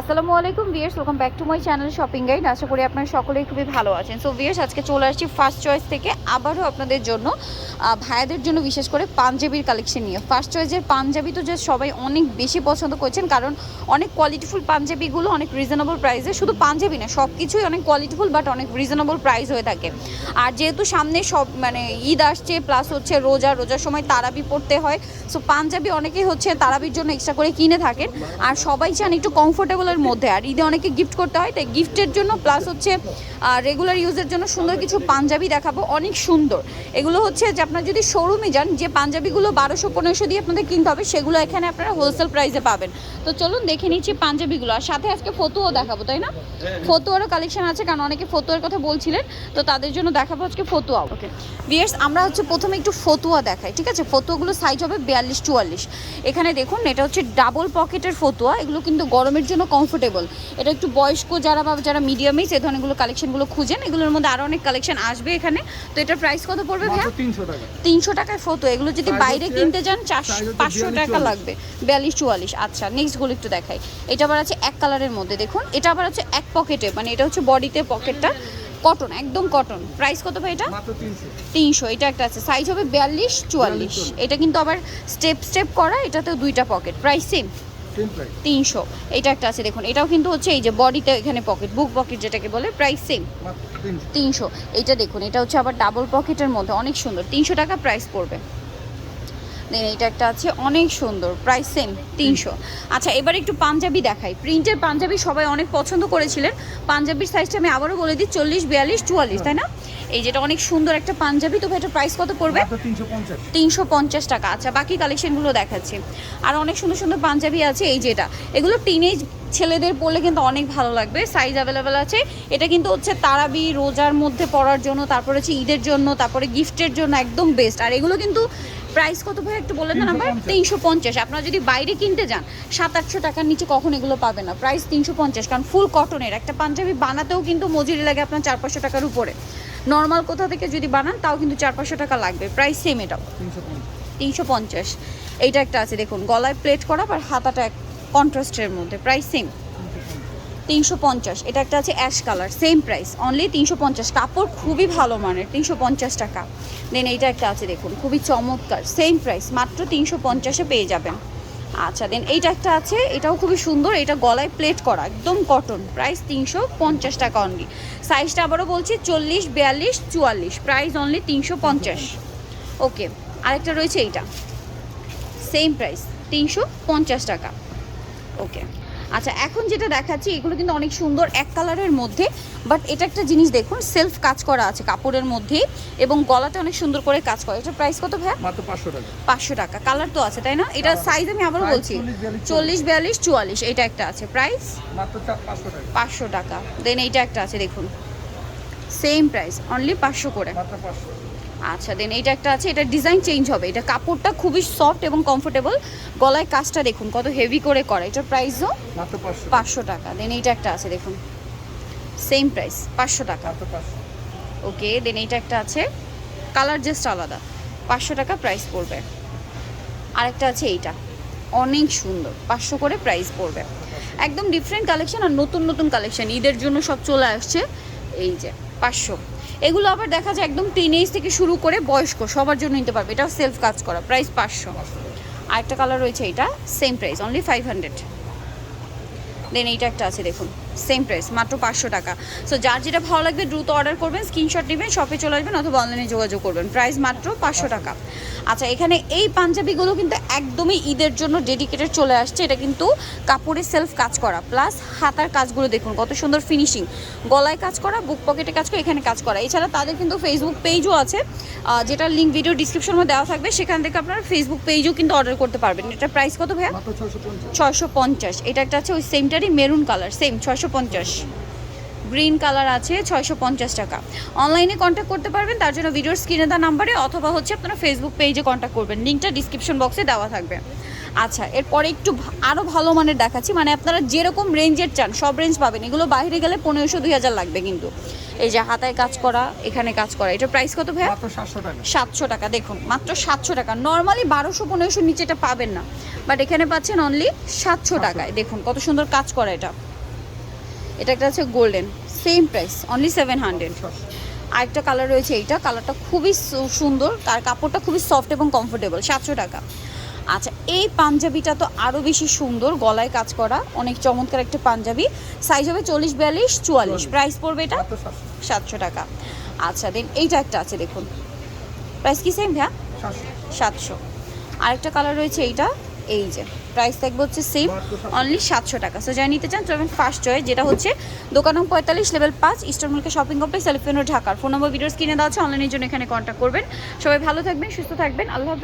আসসালামু আলাইকুম viewers welcome back to my channel shopping guide আশা করি আপনারা সকলেই খুবই ভালো আছেন। সো ভিয়ার্স আজকে চলে আসছি ফার্স্ট চয়েস থেকে। আবারও আপনাদের জন্য ভাইয়াদের জন্য বিশেষ করে পাঞ্জাবির কালেকশন নিয়ে। ফার্স্ট চয়েসের পাঞ্জাবি তো যে সবাই অনেক বেশি পছন্দ করছেন, কারণ অনেক কোয়ালিটিফুল পাঞ্জাবিগুলো অনেক রিজনেবল প্রাইসে শুধু পাঞ্জাবি না সব কিছুই অনেক কোয়ালিটিফুল বাট অনেক রিজনেবল প্রাইস হয়ে থাকে। আর যেহেতু সামনে সব মানে ঈদ আসছে প্লাস হচ্ছে রোজা, রোজার সময় তারাবি পড়তে হয়। সো পাঞ্জাবি অনেকেই হচ্ছে তারাবির জন্য এক্সট্রা করে কিনে থাকেন। আর সবাই চান একটু কমফোর্টেবলের মধ্যে। আর ঈদে অনেকে গিফট করতে হয়, তাই গিফটের জন্য প্লাস হচ্ছে রেগুলার ইউজের জন্য সুন্দর কিছু পাঞ্জাবি দেখাবো। অনেক সুন্দর। এগুলো হচ্ছে যে আপনার যদি শোরুমে যান, যে পাঞ্জাবিগুলো বারোশো, পনেরোশো দিয়ে আপনাদের কিনতে হবে, সেগুলো এখানে আপনারা হোলসেল প্রাইসে পাবেন। তো চলুন দেখে নিচ্ছি পাঞ্জাবিগুলো। আর সাথে আজকে ফতুও দেখাবো, তাই না? ফতুয়ারও কালেকশন আছে, কারণ অনেকে ফতুয়ার কথা বলছিলেন। তো তাদের জন্য দেখাবো আজকে ফতুয়া ওকে বিয়ার্স আমরা হচ্ছে প্রথমে একটু ফতুয়া দেখাই, ঠিক আছে? ফতুয়াগুলো সাইজ হবে বিয়াল্লিশ, চুয়াল্লিশ। এখানে দেখুন, এটা হচ্ছে ডাবল পকেটের ফতুয়া। এগুলো কিন্তু গরমের জন্য কমফোর্টেবল এটা একটু বয়স্ক যারা বা যারা মিডিয়ামে এই ধরনেরগুলো কালেকশনগুলো খুঁজেন এগুলোর মধ্যে আরও অনেক কালেকশন আসবে এখানে। তো এটার প্রাইস কত পড়বে ভাইয়া? মাত্র তিনশো টাকা। তিনশো টাকায় ফটো এগুলো যদি বাইরে কিনতে যান চারশো পাঁচশো 42, টাকা 44 লাগবে। বিয়াল্লিশ চুয়াল্লিশ। আচ্ছা নেক্সটগুলো একটু দেখাই। এটা আবার আছে এক কালারের মধ্যে দেখুন। এটা আবার হচ্ছে এক পকেটে মানে এটা হচ্ছে বডিতে পকেটটা কটন একদম কটন প্রাইস কত ভাই এটা? মাত্র তিনশো। এটা একটা আছে। সাইজ হবে বিয়াল্লিশ চুয়াল্লিশ। এটা কিন্তু আবার স্টেপ স্টেপ করা এটাতে দুইটা পকেট প্রাইস সেম তিনশো। এটা একটা আছে দেখুন। এটাও কিন্তু হচ্ছে এই যে বডিতে এখানে পকেট বুক পকেট যেটাকে বলে প্রাইস সেম তিনশো। এইটা দেখুন এটা হচ্ছে আবার ডাবল পকেটের মধ্যে অনেক সুন্দর। তিনশো টাকা প্রাইস পড়বে। দেন এইটা একটা আছে অনেক সুন্দর। প্রাইস সেম তিনশো। আচ্ছা এবার একটু পাঞ্জাবি দেখাই। প্রিন্টের পাঞ্জাবি সবাই অনেক পছন্দ করেছিলেন। পাঞ্জাবির সাইজটা আমি আবারও বলে দিই চল্লিশ বিয়াল্লিশ চুয়াল্লিশ তাই না? এই যেটা অনেক সুন্দর একটা পাঞ্জাবি তো এটা প্রাইস কত পড়বে? তিনশো পঞ্চাশ। তিনশো পঞ্চাশ টাকা। আচ্ছা বাকি কালেকশনগুলো দেখাচ্ছি। আর অনেক সুন্দর সুন্দর পাঞ্জাবি আছে এই যেটা। এগুলো টিনেজ ছেলেদের পরলে কিন্তু অনেক ভালো লাগবে সাইজ অ্যাভেলেবেল আছে। এটা কিন্তু হচ্ছে তারাবি রোজার মধ্যে পড়ার জন্য তারপরে হচ্ছে ঈদের জন্য তারপরে গিফটের জন্য একদম বেস্ট আর এগুলো কিন্তু প্রাইস কত ভাই? একটু বললেন না নাম্বার। 350 তিনশো পঞ্চাশ। আপনারা যদি বাইরে কিনতে যান সাত আটশো টাকার নিচে কখন এগুলো পাবেন না। প্রাইস তিনশো পঞ্চাশ কারণ ফুল কটনের একটা পাঞ্জাবি বানাতেও কিন্তু মজুরি লাগে আপনার চার পাঁচশো টাকার উপরে। নর্মাল কোথা থেকে যদি বানান তাও কিন্তু চার পাঁচশো টাকা লাগবে। প্রাইস সেম এটাও। তিনশো পঞ্চাশ। তিনশো পঞ্চাশ। এইটা একটা আছে দেখুন গলায় প্লেট করা আর হাতাটা কন্ট্রাস্টের মধ্যে। প্রাইস সেম তিনশো পঞ্চাশ। এটা একটা আছে ash colour same price only তিনশো পঞ্চাশ। কাপড় খুবই ভালো মানের, তিনশো পঞ্চাশ টাকা। দেন এইটা একটা আছে, দেখুন, খুবই চমৎকার সেম প্রাইস মাত্র তিনশো পঞ্চাশে পেয়ে যাবেন। আচ্ছা দেন এইটা একটা আছে, এটাও খুবই সুন্দর, এটা গলায় প্লেট করা, একদম কটন প্রাইস তিনশো পঞ্চাশ টাকা অনলি সাইজটা আবারও বলছি, চল্লিশ, বিয়াল্লিশ, চুয়াল্লিশ প্রাইস অনলি তিনশো পঞ্চাশ। ওকে আরেকটা রয়েছে এইটা সেম প্রাইস তিনশো পঞ্চাশ টাকা। ওকে আচ্ছা এখন যেটা দেখাচ্ছি এগুলো কিন্তু অনেক সুন্দর এক কালারের মধ্যে বাট এটা একটা জিনিস দেখুন সেলফ কাজ করা আছে কাপড়ের মধ্যে এবং গলাটা অনেক সুন্দর করে কাজ করা। এটার প্রাইস কত ভাইয়া? মাত্র পাঁচশো টাকা। পাঁচশো টাকা। কালার তো আছে তাই না? এটা সাইজ আমি আবারও বলছি 40, 42, চল্লিশ বিয়াল্লিশ চুয়াল্লিশ এটা একটা আছে। প্রাইস মাত্র পাঁচশো টাকা। দেন এইটা একটা আছে দেখুন। সেম প্রাইস অনলি পাঁচশো করে। মাত্র পাঁচশো। আচ্ছা দেন এইটা একটা আছে এটা ডিজাইন চেঞ্জ হবে। এটা কাপড়টা খুবই সফট এবং কমফোর্টেবল গলায় কাজটা দেখুন কত হেভি করে করা। এটার প্রাইসও পাঁচশো টাকা। দেন এইটা একটা আছে দেখুন। সেম প্রাইস পাঁচশো টাকা। ওকে দেন এইটা একটা আছে। কালার জাস্ট আলাদা। পাঁচশো টাকা প্রাইস পড়বে। আরেকটা আছে এইটা। অনেক সুন্দর। পাঁচশো করে প্রাইস পড়বে। একদম ডিফারেন্ট কালেকশন আর নতুন নতুন কালেকশন ঈদের জন্য সব চলে আসছে। এই যে পাঁচশো। এগুলো আবার দেখা যায় একদম টিন এজ থেকে শুরু করে বয়স্ক, সবার জন্য নিতে পারবে। এটাও সেলফ কাজ করা প্রাইস পাঁচশো। আরেকটা কালার রয়েছে এটা same price only five hundred then এইটা একটা আছে, দেখুন। সেম প্রাইস মাত্র পাঁচশো টাকা। সো যার যেটা ভালো লাগবে দ্রুত অর্ডার করবেন স্ক্রিনশট নেবেন শপে চলে আসবেন অথবা অনলাইনে যোগাযোগ করবেন। প্রাইস মাত্র পাঁচশো টাকা। আচ্ছা এখানে এই পাঞ্জাবিগুলো কিন্তু একদমই ঈদের জন্য ডেডিকেটেড চলে আসছে। এটা কিন্তু কাপড়ের সেলফ কাজ করা প্লাস হাতার কাজগুলো দেখুন কত সুন্দর ফিনিশিং গলায় কাজ করা বুক পকেটে কাজ করা এখানে কাজ করা। এছাড়া তাদের কিন্তু ফেসবুক পেজও আছে যেটা লিঙ্ক ভিডিও ডিসক্রিপশনে দেওয়া থাকবে। সেখান থেকে আপনারা ফেসবুক পেজও কিন্তু অর্ডার করতে পারবেন। এটা প্রাইস কত ভাইয়া? ছয়শো পঞ্চাশ। এটা একটা আছে ওই সেমটারই মেরুন কালার সেম ছয়শো পঞ্চাশ। গ্রিন কালার আছে ছয়শো পঞ্চাশ টাকা। অনলাইনে কন্ট্যাক্ট করতে পারবেন তার জন্য ভিডিওর স্ক্রিনে দেওয়া নাম্বারে অথবা হচ্ছে আপনারা ফেসবুক পেজে কন্ট্যাক্ট করবেন। লিঙ্কটা ডিসক্রিপশন বক্সে দেওয়া থাকবে। আচ্ছা এরপরে একটু আরও ভালো মানের দেখাচ্ছি মানে আপনারা যেরকম রেঞ্জের চান সব রেঞ্জ পাবেন। এগুলো বাইরে গেলে পনেরোশো দুই হাজার লাগবে কিন্তু। এই যে হাতায় কাজ করা এখানে কাজ করা। এটা প্রাইস কত টাকা। সাতশো টাকা দেখুন মাত্র সাতশো টাকা। নর্মালি বারোশো পনেরোশো নিচে এটা পাবেন না। বাট এখানে পাচ্ছেন অনলি সাতশো। টাকায়। দেখুন কত সুন্দর কাজ করা এটা। এটা একটা আছে golden same price only seven hundred আরেকটা কালার রয়েছে এইটা কালারটা খুবই সুন্দর তার কাপড়টা খুবই সফট এবং কমফোর্টেবল সাতশো টাকা। আচ্ছা এই পাঞ্জাবিটা তো আরও বেশি সুন্দর গলায় কাজ করা অনেক চমৎকার একটা পাঞ্জাবি। সাইজ হবে চল্লিশ বিয়াল্লিশ চুয়াল্লিশ। প্রাইস পড়বে এটা? সাতশো। টাকা। আচ্ছা দেন এইটা একটা আছে দেখুন। প্রাইস কি সেম ভ্যা সাতশো। সাতশো। আরেকটা কালার রয়েছে এইটা এই যে প্রাইস থাকবে হচ্ছে সেম অনলি সাতশো টাকা। সো যাই নিতে চান চলবেন ফার্স্ট চয়েস যেটা হচ্ছে দোকান নং পঁয়তাল্লিশ লেভেল পাঁচ ইস্টার্ন মুলকে শপিং কমপ্লেক্স এলিফেন্ট ঢাকার। ফোন নম্বর ভিডিওস কিনে দেওয়া আছে অনলাইনের জন্য এখানে কন্ট্যাক্ট করবেন। সবাই ভালো থাকবেন, সুস্থ থাকবেন। আল্লাহ।